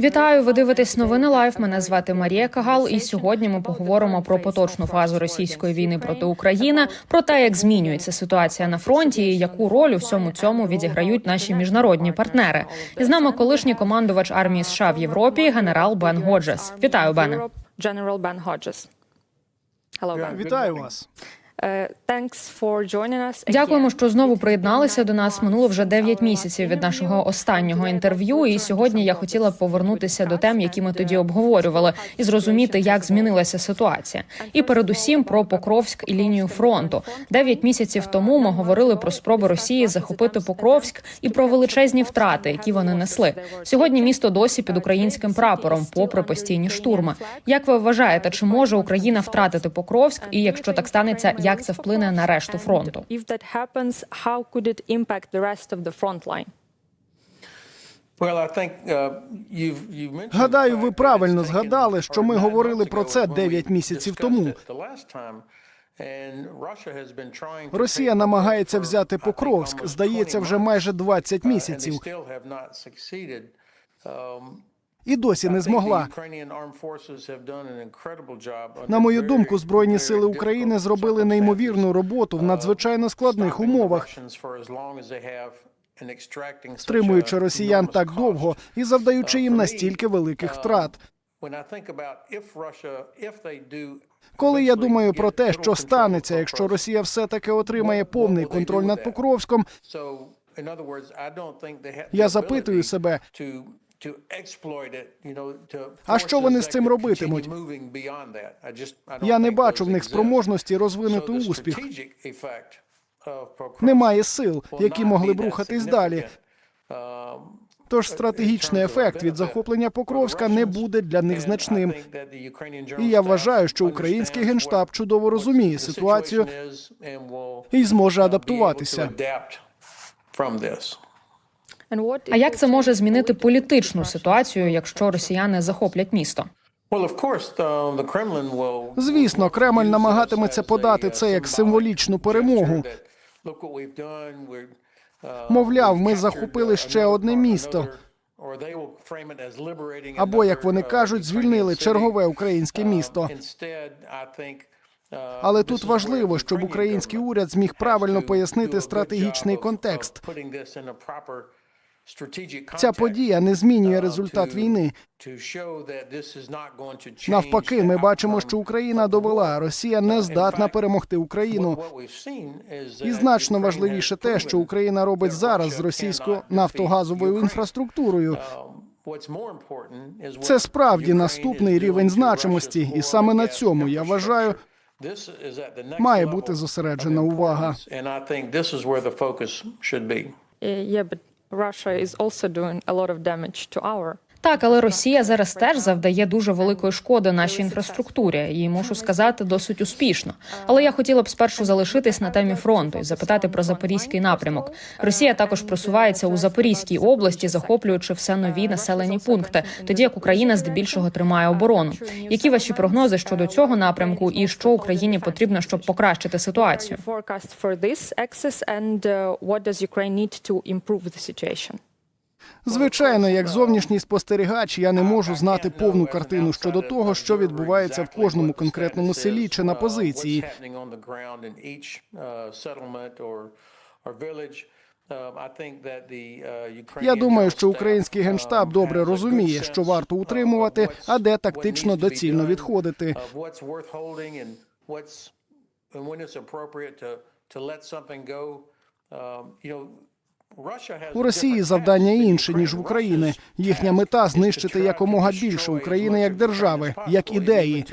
Вітаю, ви дивитесь новини Лайф. Мене звати Марія Кагал. І сьогодні ми поговоримо про поточну фазу російської війни проти України, про те, як змінюється ситуація на фронті, і яку роль у всьому цьому відіграють наші міжнародні партнери. І з нами колишній командувач армії США в Європі, генерал Бен Годжес. Вітаю, Бене. General Ben Hodges. Вітаю вас. Thanks for joining us. again. Дякуємо, що знову приєдналися до нас. Минуло вже 9 місяців від нашого останнього інтерв'ю. І сьогодні я хотіла повернутися до тем, які ми тоді обговорювали, і зрозуміти, як змінилася ситуація. І передусім про Покровськ і лінію фронту. Дев'ять місяців тому ми говорили про спроби Росії захопити Покровськ і про величезні втрати, які вони несли. Сьогодні місто досі під українським прапором, попри постійні штурми. Як ви вважаєте, чи може Україна втратити Покровськ? І якщо так станеться, як це вплине на решту фронту? Uh, Гадаю, ви правильно згадали, що ми говорили про це when we 9 місяців тому. Росія намагається взяти Покровськ, здається, 20 вже майже 20 uh, and they місяців, Um, і досі не змогла. На мою думку, збройні сили України зробили неймовірну роботу в надзвичайно uh, складних умовах, стримуючи росіян так довго і завдаючи їм настільки великих втрат. Коли я думаю про те, що станеться, якщо Росія все-таки отримає what- повний контроль над? Покровськом, Я запитую себе, А що вони з цим робитимуть? я не бачу в них спроможності розвинути успіх. Немає сил, які могли б рухатись далі. Um, Тож стратегічний ефект від захоплення Покровська не буде для них значним. І я вважаю, що український генштаб чудово розуміє ситуацію і зможе адаптуватися. А як це може змінити політичну ситуацію, якщо росіяни захоплять місто? Звісно, Кремль намагатиметься подати це як символічну перемогу. Мовляв, ми захопили ще одне місто. Або, як вони кажуть, звільнили чергове українське місто. Але тут важливо, щоб український уряд зміг правильно пояснити стратегічний контекст. Ця подія не змінює результат війни. Навпаки, ми бачимо, що Україна довела, Росія не здатна перемогти Україну. І значно важливіше те, що Україна робить зараз з російською нафтогазовою інфраструктурою. Це справді наступний рівень значимості, і саме на цьому я вважаю, має бути зосереджена увага. Uh, yeah, but Russia is also doing a lot of damage to our Так, але Росія зараз теж завдає дуже великої шкоди нашій інфраструктурі, і можу сказати, досить успішно. Але я хотіла б спершу залишитись на темі фронту і запитати про запорізький напрямок. Росія також просувається у Запорізькій області, захоплюючи все нові населені пункти, тоді як Україна здебільшого тримає оборону. Які ваші прогнози щодо цього напрямку, і що Україні потрібно, щоб покращити ситуацію? Звичайно, як зовнішній спостерігач, я не можу знати повну картину щодо того, що відбувається в кожному конкретному селі чи на позиції. Я думаю, що український генштаб добре розуміє, що варто утримувати, а де тактично доцільно відходити. У Росії завдання інше ніж в Україні. Їхня мета знищити якомога більше України як держави, як ідеї.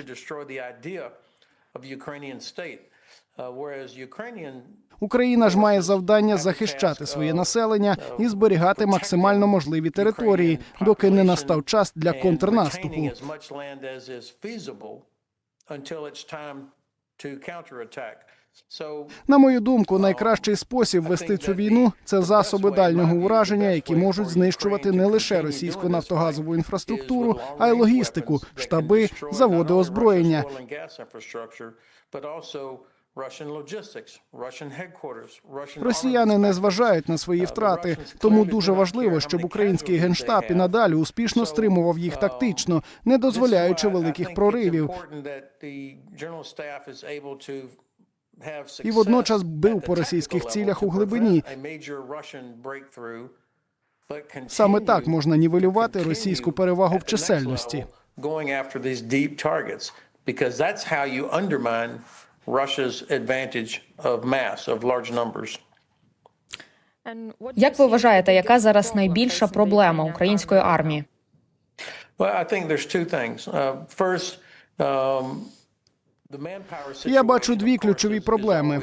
Україна ж має завдання захищати своє населення і зберігати максимально можливі території, доки не настав час для контрнаступу. На мою думку, найкращий спосіб вести цю війну це засоби дальнього ураження, які можуть знищувати не лише російську нафтогазову інфраструктуру, а й логістику, штаби, заводи озброєння. Росіяни не зважають на свої втрати, тому дуже важливо, щоб український генштаб і надалі успішно стримував їх тактично, не дозволяючи великих проривів. І водночас бив по російських цілях у глибині. Саме так можна нівелювати російську перевагу в чисельності. Як ви вважаєте, яка зараз найбільша проблема української армії? Well, I think there's two things. Uh, first, um, Я бачу дві ключові проблеми.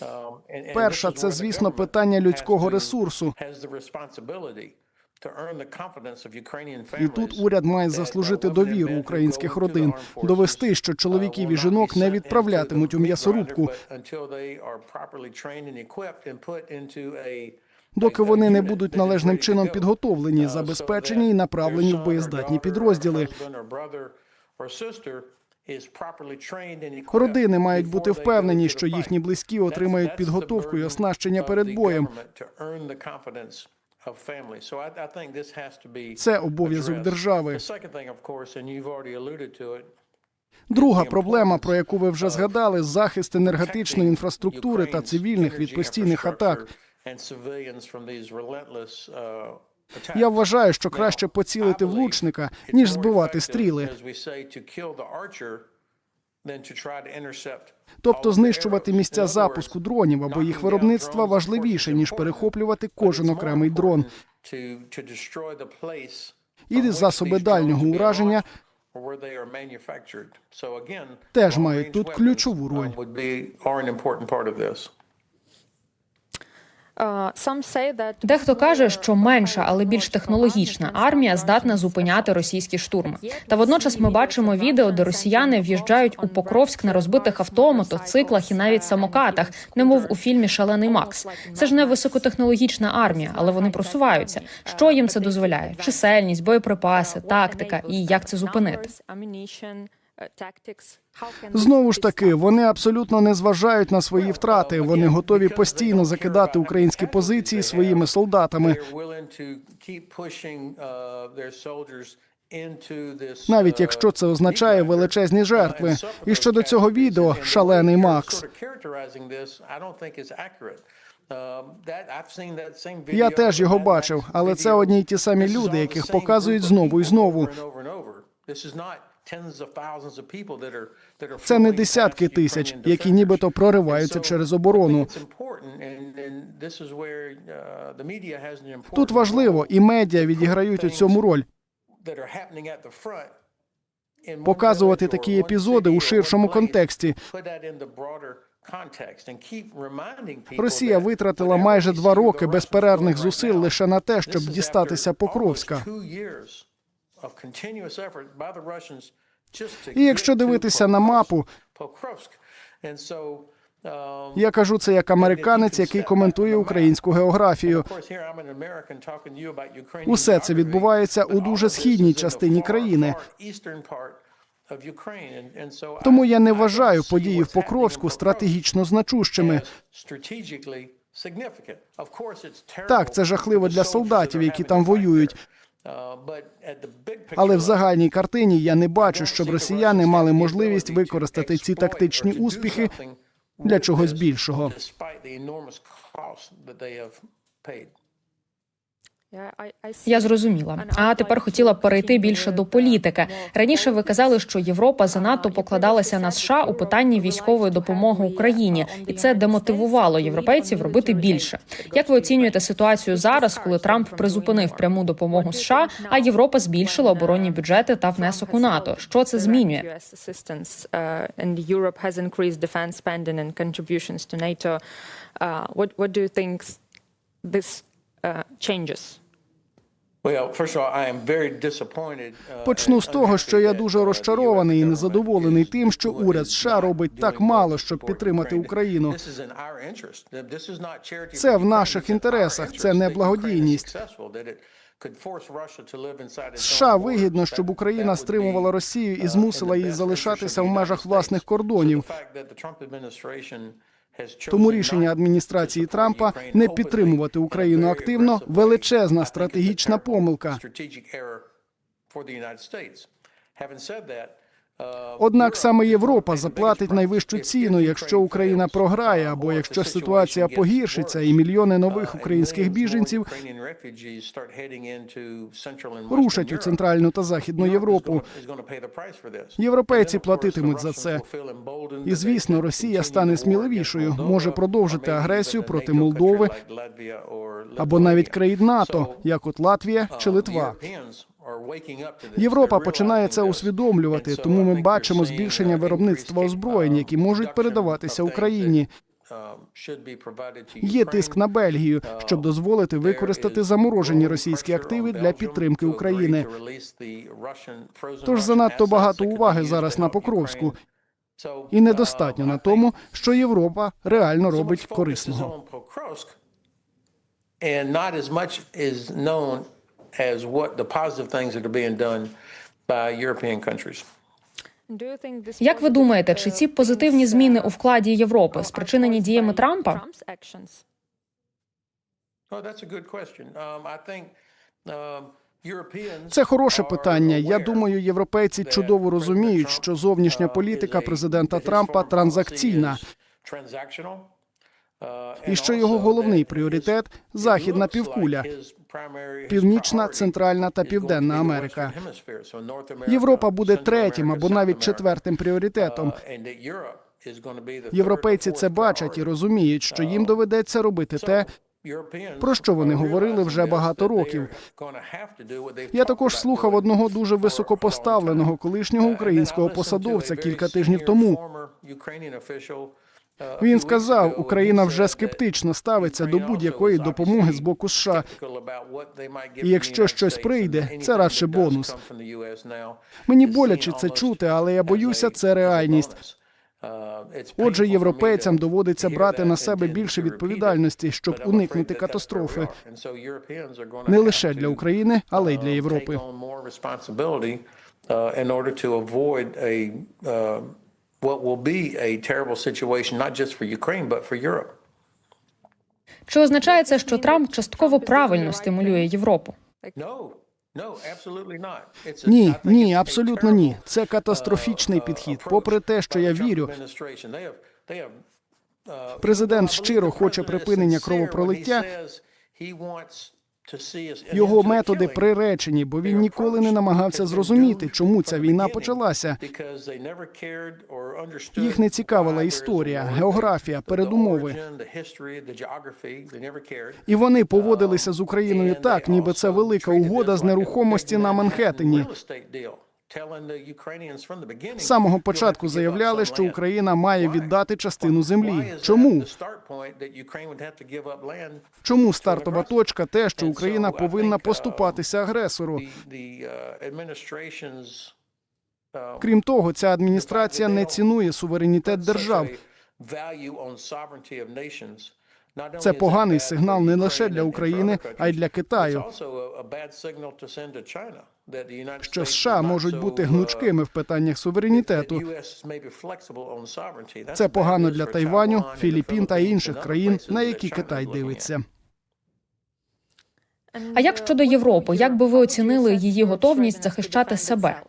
Um, Перша це, звісно, питання людського ресурсу. І тут уряд має заслужити uh, довіру українських родин, довести, що uh, чоловіків і жінок не відправлятимуть у м'ясорубку, доки вони не будуть належним чином підготовлені, Uh, забезпечені і направлені в боєздатні підрозділи. Родини мають бути впевнені, що їхні близькі отримають підготовку і оснащення перед боєм. Це обов'язок держави. Друга проблема, про яку ви вже згадали, захист енергетичної інфраструктури та цивільних від постійних атак. Я вважаю, що краще поцілити в лучника, ніж збивати стріли. Тобто знищувати місця запуску дронів або їх виробництва важливіше, ніж перехоплювати кожен окремий дрон. І засоби дальнього ураження теж мають тут ключову роль. Uh, some say that Дехто каже, що менша, але більш технологічна армія здатна зупиняти російські штурми. Та водночас ми бачимо відео, де росіяни в'їжджають у Покровськ на розбитих авто, мотоциклах і навіть самокатах, немов у фільмі Шалений Макс. Це ж не високотехнологічна армія, але вони просуваються. Що їм це дозволяє? Чисельність, боєприпаси, тактика і як це зупинити? Знову ж таки, вони абсолютно не зважають на свої втрати. Вони готові постійно закидати українські позиції своїми солдатами. навіть якщо це означає величезні жертви. І щодо цього відео шалений Макс. Я теж його бачив, але це одні й ті самі люди, яких показують знову і знову. Це не десятки тисяч, які нібито прориваються через оборону. Тут важливо, і медіа відіграють у цьому роль. показувати такі епізоди у ширшому контексті. Росія витратила майже два роки безперервних зусиль лише на те, щоб дістатися Покровська. І якщо дивитися на мапу, я кажу це як американець, який коментує українську географію. Усе це відбувається у дуже східній частині країни. Тому я не вважаю події в Покровську стратегічно значущими. Так, це жахливо для солдатів, які там воюють. Але в загальній картині я не бачу, щоб росіяни мали можливість використати ці тактичні успіхи для чогось більшого. Я зрозуміла. А тепер хотіла перейти більше до політики. Раніше ви казали, що Європа занадто покладалася на США у питанні військової допомоги Україні, і це демотивувало європейців робити більше. Як ви оцінюєте ситуацію зараз, коли Трамп призупинив пряму допомогу США, а Європа збільшила оборонні бюджети та внесок у НАТО? Що це змінює? Uh, what what do you think this uh, changes? Почну з того, що я дуже розчарований і незадоволений тим, що уряд США робить так мало, щоб підтримати Україну. Це в наших інтересах, це не благодійність. США вигідно, щоб Україна стримувала Росію і uh, змусила її залишатися в межах власних кордонів. Тому рішення адміністрації Трампа не підтримувати Україну активно величезна стратегічна помилка. Uh, Однак саме Європа заплатить найвищу ціну, якщо Україна програє, uh, або якщо ситуація погіршиться і мільйони uh, нових українських біженців рушать у центральну та західну Європу. Європейці платитимуть за це. І звісно, Росія стане сміливішою, може продовжити агресію проти Молдови або навіть країн НАТО, як от Латвія чи uh, Литва. Європа починає це усвідомлювати, тому ми бачимо збільшення uh, виробництва озброєнь, які uh, можуть передаватися Україні. um, Є тиск на Бельгію, щоб дозволити використати заморожені російські активи для підтримки України. Тож занадто багато уваги зараз на Покровську, і недостатньо на тому, що Європа реально робить корисного. As what the positive things that are being done by European countries. Do you think this Як ви думаєте, uh, чи ці позитивні зміни uh, у вкладі Європи спричинені діями Трампа? Oh. Um, um, Це хороше питання. Я думаю, європейці чудово розуміють, що зовнішня uh, політика президента Трампа транзакційна, uh, і що його головний пріоритет західна півкуля, північна, центральна та південна Америка. Європа буде третім або навіть четвертим пріоритетом. Uh, Європейці це бачать і розуміють, що їм доведеться робити те, про що вони говорили вже багато років. Я також слухав одного дуже високопоставленого колишнього українського посадовця кілька тижнів тому. Він сказав, Україна вже скептично ставиться до будь-якої допомоги з боку США. І якщо щось прийде, це радше бонус. Мені боляче це чути, але я боюся, це реальність. Отже, європейцям доводиться брати на себе більше відповідальності, щоб уникнути катастрофи не лише для України, але й для Європи. Uh, what will be a terrible situation not just for Ukraine but for Europe. Чи означає це, що Трамп частково правильно стимулює Європу? No, no, absolutely not. It's a- I Ні, ні, абсолютно ні. Це катастрофічний uh, підхід. approach Попри те, що я вірю, uh, Президент щиро хоче припинення кровопролиття, його методи приречені, бо він ніколи не намагався зрозуміти, чому ця війна почалася. Їх не цікавила історія, географія, передумови. І вони поводилися з Україною так, ніби це велика угода з нерухомості на Манхеттені. З самого початку заявляли, що. Україна має віддати частину землі. Чому? Чому стартова точка те, що Україна повинна uh, поступатися агресору? Uh, uh, Крім того, ця адміністрація не цінує суверенітет держав. Це поганий сигнал не лише для України, а й для Китаю. Що США можуть бути гнучкими в питаннях суверенітету. Це погано для Тайваню, Філіппін та інших країн, на які Китай дивиться. А як щодо Європи? Як би ви оцінили її готовність захищати себе?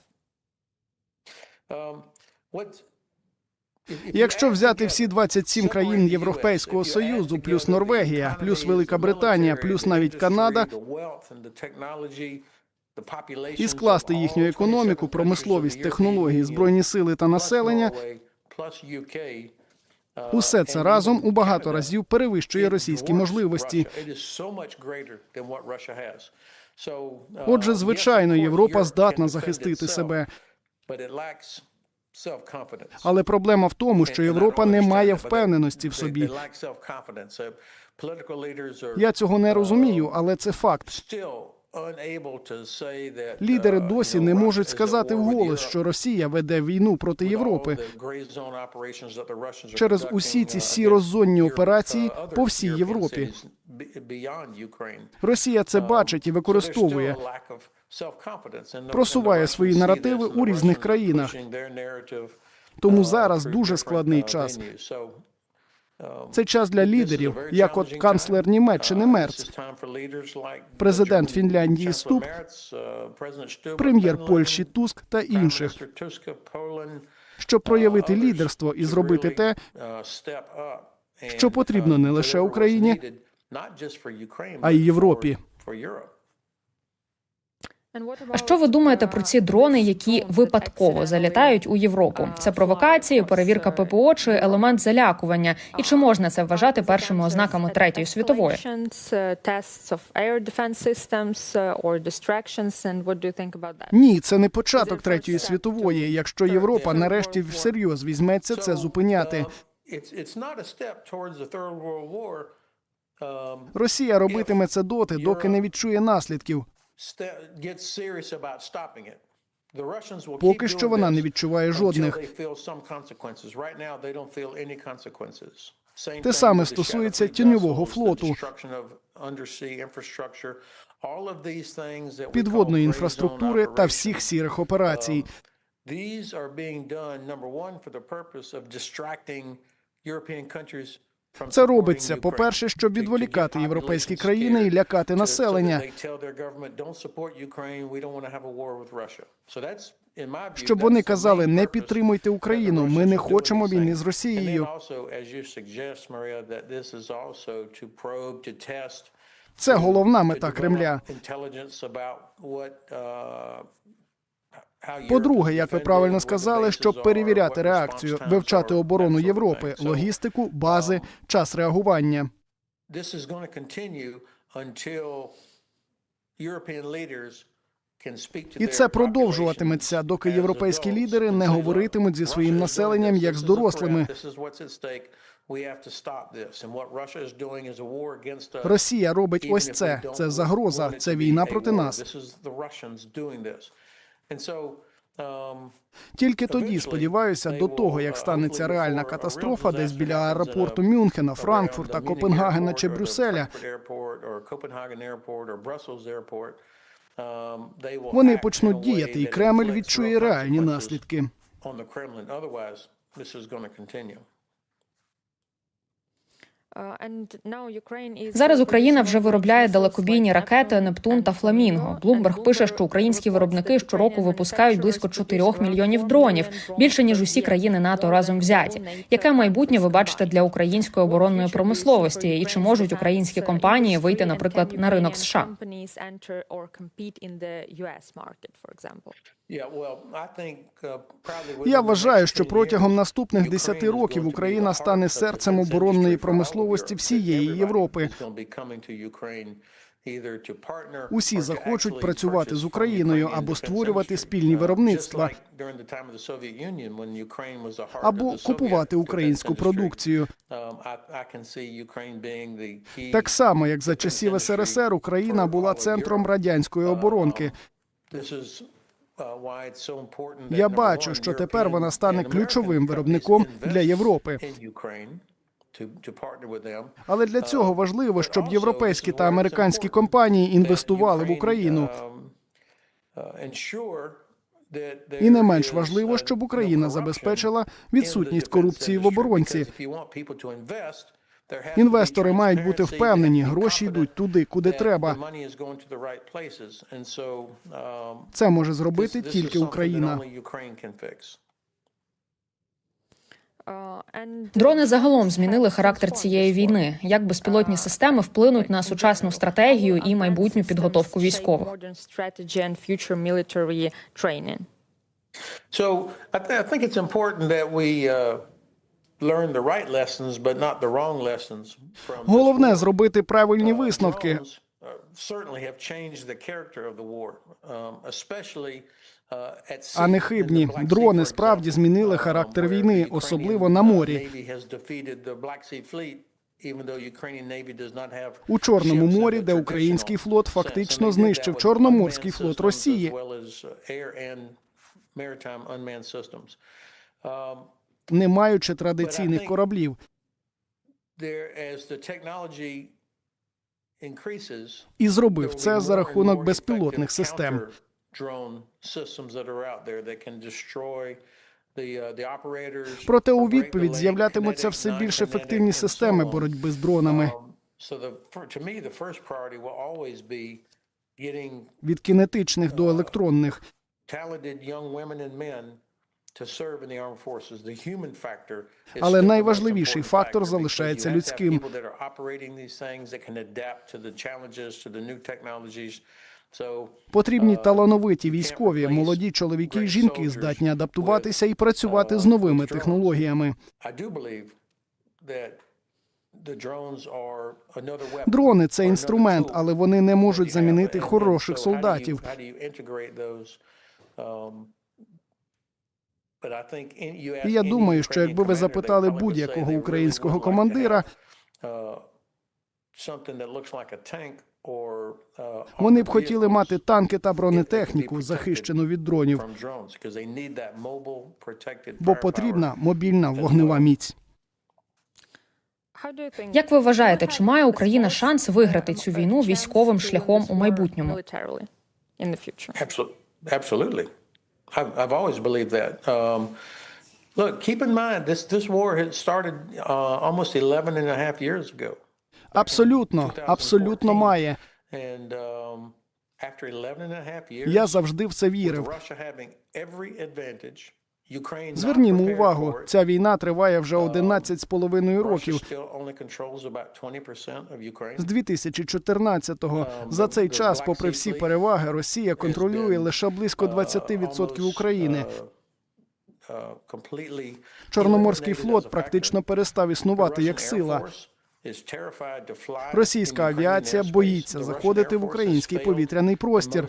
Якщо взяти всі 27 країн Європейського союзу, плюс Норвегія, плюс Велика Британія, плюс навіть Канада, і скласти їхню економіку, промисловість, технології, збройні сили та населення, усе це разом у багато разів перевищує російські можливості. Отже, звичайно, Європа здатна захистити себе. Але проблема в тому, що Європа не має впевненості в собі. Я цього не розумію, але це факт. Лідери uh, досі не можуть сказати вголос, що Росія веде війну проти Європи. Через усі ці uh, сірозонні операції uh, по всій Європі. Росія це Um, бачить і використовує. Просуває свої наративи у різних країнах. Тому uh, зараз дуже складний uh, час. Um, Це час для лідерів, як от канцлер. Німеччини Uh, Мерц, президент Фінляндії Ступ, uh, прем'єр Польщі Туск та інших, щоб проявити uh, лідерство і зробити те, uh, що потрібно uh, не лише Україні, а й Європі. А що ви думаєте про ці дрони, які випадково залітають у Європу? Це провокації, перевірка ППО чи елемент залякування? І чи можна це вважати першими ознаками третьої світової? Ні, це не початок третьої світової. Якщо Європа нарешті всерйоз візьметься це зупиняти. Росія робитиме це доти, доки не відчує наслідків. Поки що вона не відчуває жодних. Те саме стосується тіньового флоту. підводної інфраструктури та всіх сірих операцій. These are being done, number one, for the purpose of distracting European countries Це робиться, Ukraine. по-перше, щоб відволікати європейські країни і лякати населення, щоб вони казали не підтримуйте Україну. Ми не хочемо війни з Росією. Це головна мета Кремля. По-друге, як ви правильно сказали, щоб перевіряти реакцію, вивчати оборону Європи, логістику, бази, час реагування. І це продовжуватиметься, доки європейські лідери не say, "Look, говоритимуть зі своїм населенням як з дорослими. Росія робить ось це. Це загроза, це війна проти нас. Um, Тільки тоді, сподіваюся, до того, як станеться реальна катастрофа десь біля аеропорту Мюнхена, Франкфурта, Копенгагена чи Брюсселя, вони почнуть діяти, і Кремль відчує реальні наслідки. Uh, and now Ukraine is Зараз Україна вже виробляє далекобійні ракети Нептун та Фламінго. Блумберг пише, що українські виробники щороку випускають близько manufacturers 4 мільйонів дронів, більше ніж усі країни НАТО разом взяті. Яке майбутнє ви бачите для української оборонної промисловості? І чи можуть українські компанії вийти, наприклад, на ринок США? Я вважаю, що протягом наступних 10 років Україна стане серцем оборонної промисловості всієї Європи. Усі захочуть працювати з Україною або створювати спільні виробництва, або купувати українську продукцію. Так само, як за часів СРСР Україна була центром радянської оборонки. Я бачу, що тепер вона стане ключовим виробником для Європи. Але для цього важливо, щоб європейські та американські компанії інвестували в Україну. І не менш важливо, щоб Україна забезпечила відсутність корупції в оборонці. Інвестори мають бути впевнені, гроші йдуть туди, куди треба. Це може зробити тільки Україна. Дрони загалом змінили характер цієї війни. Як безпілотні системи вплинуть на сучасну стратегію і майбутню підготовку військових? So I, th- I think it's important that we uh, Головне зробити правильні Uh, висновки. uh, um, uh, А не хибні. Дрони справді змінили um, характер війни, особливо на uh, морі. У Чорному морі, де український флот фактично знищив Чорноморський флот Росії. Uh. Um, не маючи традиційних кораблів. І зробив це за рахунок безпілотних систем. uh, Проте у відповідь з'являтимуться все більш ефективні системи боротьби з дронами Um, від кінетичних до електронних. Але найважливіший фактор залишається людським. Потрібні uh, талановиті військові, молоді чоловіки і жінки здатні адаптуватися і працювати uh, з новими технологіями. Дрони це інструмент, але вони не можуть замінити хороших солдатів. how do you integrate those, um, but I think in- you ask І я думаю, що якби ви запитали будь-якого українського командира, uh, something that looks like a tank or, uh, вони б хотіли мати танки та бронетехніку, захищену від дронів, from drones, because they need that mobile protected бо потрібна мобільна вогнева міць. Як ви вважаєте, чи має Україна шанс виграти цю війну військовим шляхом у майбутньому? In I've, I've always believed that. Um, look, keep in mind, this, this war had started uh, almost 11 and a half years ago. Абсолютно, абсолютно має. And um, after 11 and a half years, Я завжди в це вірив. Russia having every advantage, Звернімо увагу, ця війна триває вже 11 з половиною років. still only controls about 20% of Ukraine. З 2014-го за цей час, попри всі переваги, Росія контролює лише близько 20% України. Uh, Чорноморський флот практично перестав існувати як сила. Російська авіація боїться заходити в український повітряний простір.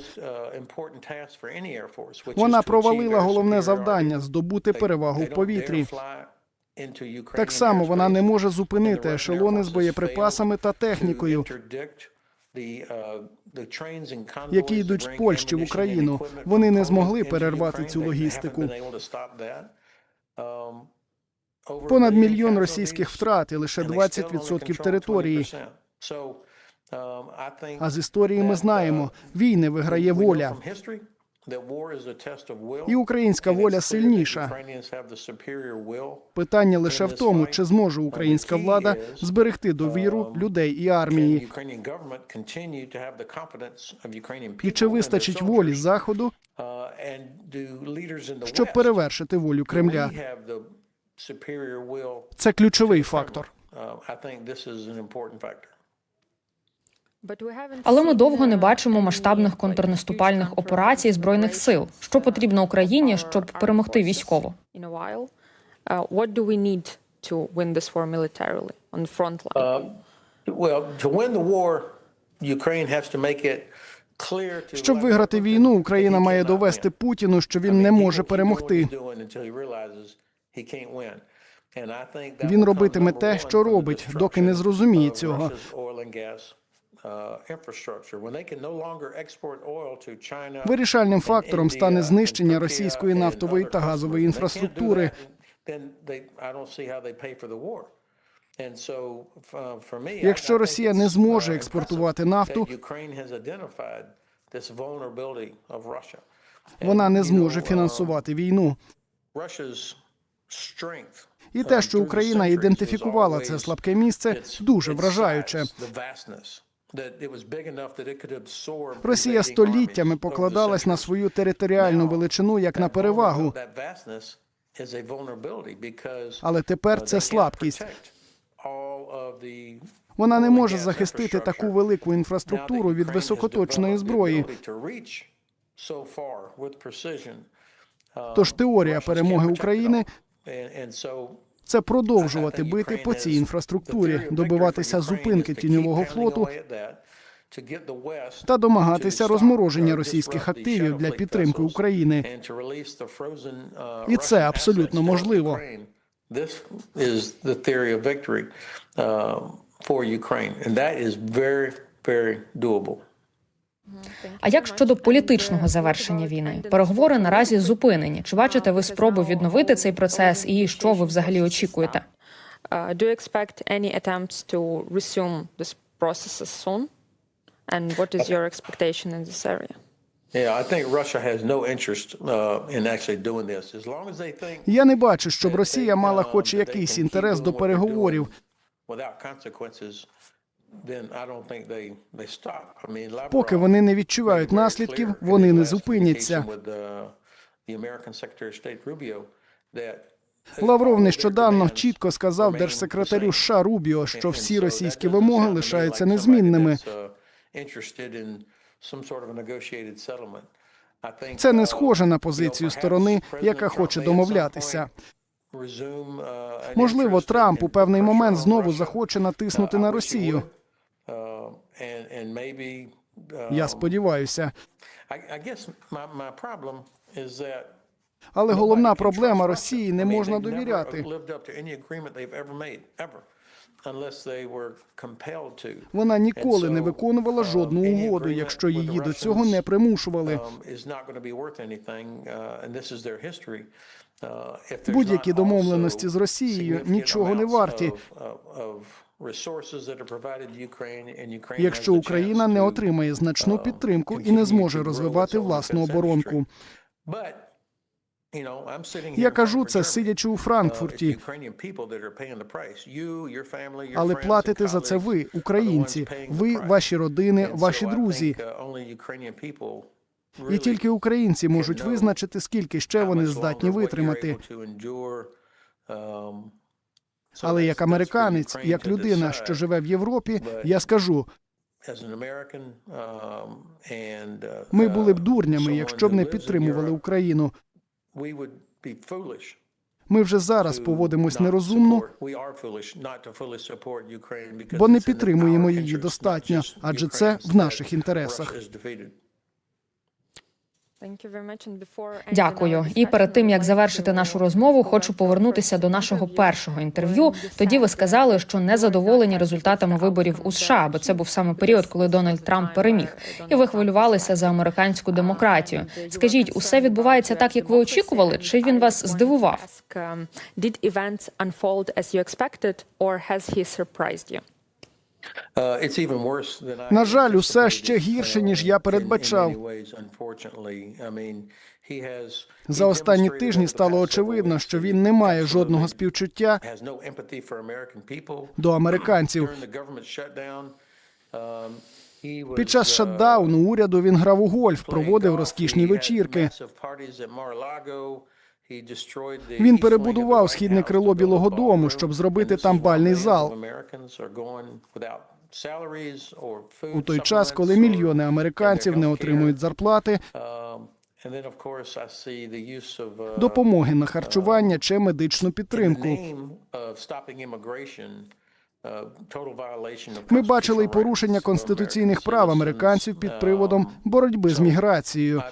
Вона провалила головне завдання здобути перевагу в повітрі. Так само вона не може зупинити ешелони з боєприпасами та технікою, які йдуть з Польщі в Україну. Вони не змогли перервати цю логістику. Понад мільйон російських втрат і лише 20% території. А з історії ми знаємо, війни виграє воля. І українська воля сильніша. Питання лише в тому, чи зможе українська влада зберегти довіру людей і армії, і чи вистачить волі заходу, щоб перевершити волю Кремля. Це ключовий фактор. Але ми довго не бачимо масштабних контрнаступальних операцій збройних сил. Що потрібно Україні, щоб перемогти військово? In a while, uh, what do we need to win this war militarily on the front line? Well, to win the war, Ukraine has to make it clear to Щоб виграти війну, Україна має довести Путіну, що він не може перемогти. Він робитиме те, що робить, доки не зрозуміє цього. Вирішальним фактором стане знищення російської нафтової та газової інфраструктури. Якщо Росія не зможе експортувати нафту, Вона не зможе фінансувати війну. І те, що Україна ідентифікувала це слабке місце, дуже вражаюче. Росія століттями покладалась на свою територіальну величину як на перевагу, але тепер це слабкість. Вона не може захистити таку велику інфраструктуру від високоточної зброї. Тож теорія перемоги України це продовжувати бити по цій інфраструктурі, добиватися зупинки тіньового флоту та домагатися розмороження російських активів для підтримки України. І це абсолютно можливо. for Ukraine, and that is very, very doable. А як щодо політичного завершення війни? Переговори наразі зупинені. Чи бачите ви спробу відновити цей процес, і що ви взагалі очікуєте? Uh, do you expect any attempts to resume this processes soon? And what is your expectation in this area? Uh, Я не бачу, щоб Росія мала um, хоч якийсь інтерес до переговорів. Поки вони не відчувають наслідків, вони не зупиняться. uh, Лавров нещодавно чітко сказав держсекретарю. США Рубіо, що всі російські вимоги лишаються незмінними. uh, Це не uh, схоже на позицію сторони, яка хоче домовлятися. uh, Можливо, Трамп у певний момент знову захоче Uh, натиснути на Росію. Is that Але головна проблема Росії не можна довіряти. Вона ніколи не виконувала uh, жодну угоду, якщо її до цього не примушували. um, uh. Uh, Будь-які домовленості з Росією нічого не варті. Якщо Україна не отримає значну uh, підтримку і не зможе розвивати власну оборонку. Я кажу це сидячи у Uh, Франкфурті. Але платите за це ви, українці. Ви, ваші родини, ваші друзі. uh, І тільки українці можуть визначити, скільки ще вони здатні витримати. Але як американець, як людина, що живе в Європі, я скажу: um, uh, ми були б uh, дурнями, якщо б не підтримували Україну. Ми вже зараз поводимось нерозумно, бо не підтримуємо її достатньо, адже це в наших інтересах. Russia is defeated. Thank you very much. And before ending Дякую. І перед тим як завершити нашу розмову, хочу повернутися до нашого першого інтерв'ю. Тоді ви сказали, що не задоволені результатами виборів у США, бо це був саме період, коли Дональд Трамп переміг. І ви хвилювалися за американську демократію. Скажіть, усе відбувається так, як ви очікували, чи він вас здивував? um, you На жаль, усе ще гірше, ніж uh, я передбачав. За останні тижні стало очевидно, що він не має жодного співчуття до американців. Um, Під час uh, шатдауну уряду він грав у гольф, проводив розкішні вечірки. Він перебудував східне крило Білого Дому, щоб зробити там бальний зал. У той час, коли мільйони американців не отримують зарплати, Um, uh, допомоги на харчування чи медичну підтримку. uh, Ми бачили й порушення конституційних прав американців під Um, приводом боротьби з міграцією.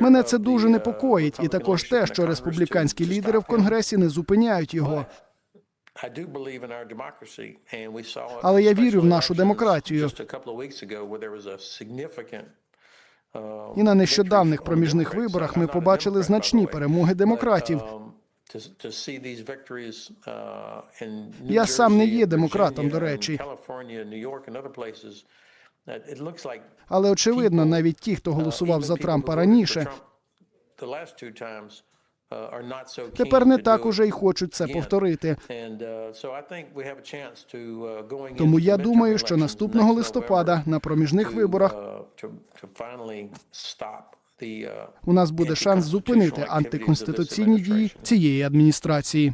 Мене це дуже uh, непокоїть, і також те, що республіканські лідери в. Конгресі не зупиняють його. Але я вірю в нашу демократію. Uh, І на the проміжних виборах ми побачили значні перемоги демократів. Um, uh, Я сам не є демократом, до речі. Але очевидно, навіть ті, хто uh, голосував за Трампа раніше, uh, тепер не так уже й хочуть це повторити. Uh, uh, Тому я думаю, що наступного листопада на проміжних виборах uh, uh, у нас буде шанс зупинити антиконституційні дії цієї адміністрації.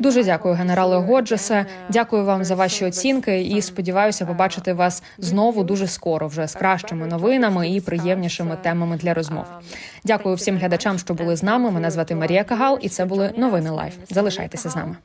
Дуже дякую, генерале Годжесе. uh, Дякую вам за ваші оцінки і сподіваюся uh, побачити вас знову дуже скоро, вже з кращими новинами і приємнішими uh, темами для розмов. um, Дякую всім глядачам, що були з нами. Мене звати Марія Кагал, і це були новини Лайф. Залишайтеся з нами.